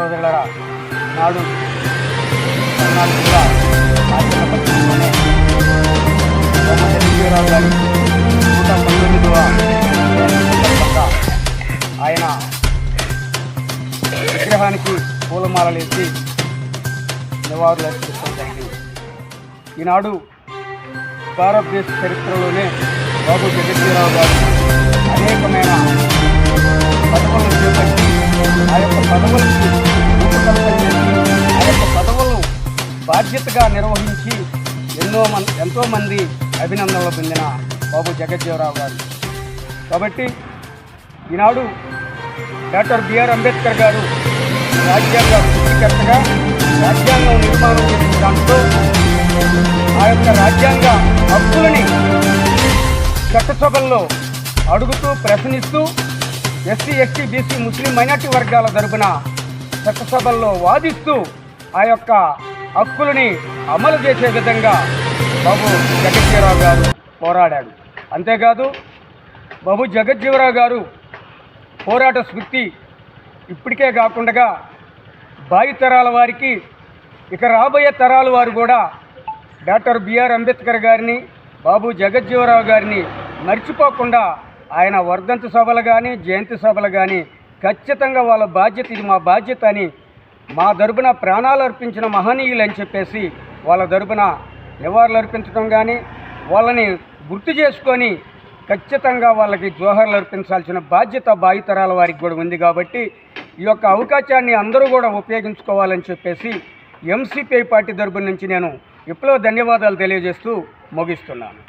సోదరులరా నాడు కూడా రాజన్న గారి నూట పంతొమ్మిదవ ఆయన విగ్రహానికి పూలమాలలు వేసి నివాళులు అర్పించడం జరిగింది ఈనాడు భారతదేశ చరిత్రలోనే బాబు జగజ్జీరావు గారు అనేకమైన పథకాలను చేపట్టి బాధ్యతగా నిర్వహించి ఎన్నో మంది ఎంతోమంది అభినందనలు పొందిన బాబు జగజ్జీవరావు గారు. కాబట్టి ఈనాడు డాక్టర్ బిఆర్ అంబేద్కర్ గారు రాజ్యాంగ సృష్టికర్తగా రాజ్యాంగం నిర్మాణం చేసిన దాంట్లో ఆ యొక్క రాజ్యాంగ హక్కులని చట్టసభల్లో అడుగుతూ ప్రశ్నిస్తూ SC ST BC Muslim minority వర్గాల తరపున చట్టసభల్లో వాదిస్తూ ఆ యొక్క హక్కులని అమలు చేసే విధంగా బాబు జగజ్జీవరావు గారు పోరాడాడు అంతేకాదు బాబు జగజ్జీవరావు గారు పోరాట స్ఫూర్తి ఇప్పటికే కాకుండా భావితరాల వారికి ఇక రాబోయే తరాల వారు కూడా డాక్టర్ బిఆర్ అంబేద్కర్ గారిని బాబు జగజ్జీవరావు గారిని మర్చిపోకుండా ఆయన వర్ధంతి సభలు కానీ జయంతి సభలు కానీ ఖచ్చితంగా వాళ్ళ బాధ్యత ఇది మా బాధ్యత అని మా తరపున ప్రాణాలు అర్పించిన మహనీయులు అని చెప్పేసి వాళ్ళ తరపున నివాళులు అర్పించడం కానీ వాళ్ళని గుర్తు చేసుకొని ఖచ్చితంగా వాళ్ళకి జోహర్లు అర్పించాల్సిన బాధ్యత భావితరాల వారికి కూడా ఉంది కాబట్టి ఈ యొక్క అవకాశాన్ని అందరూ కూడా ఉపయోగించుకోవాలని చెప్పేసి ఎంసీపీఐ పార్టీ తరపు నుంచి నేను విప్లవ ధన్యవాదాలు తెలియజేస్తూ ముగిస్తున్నాను.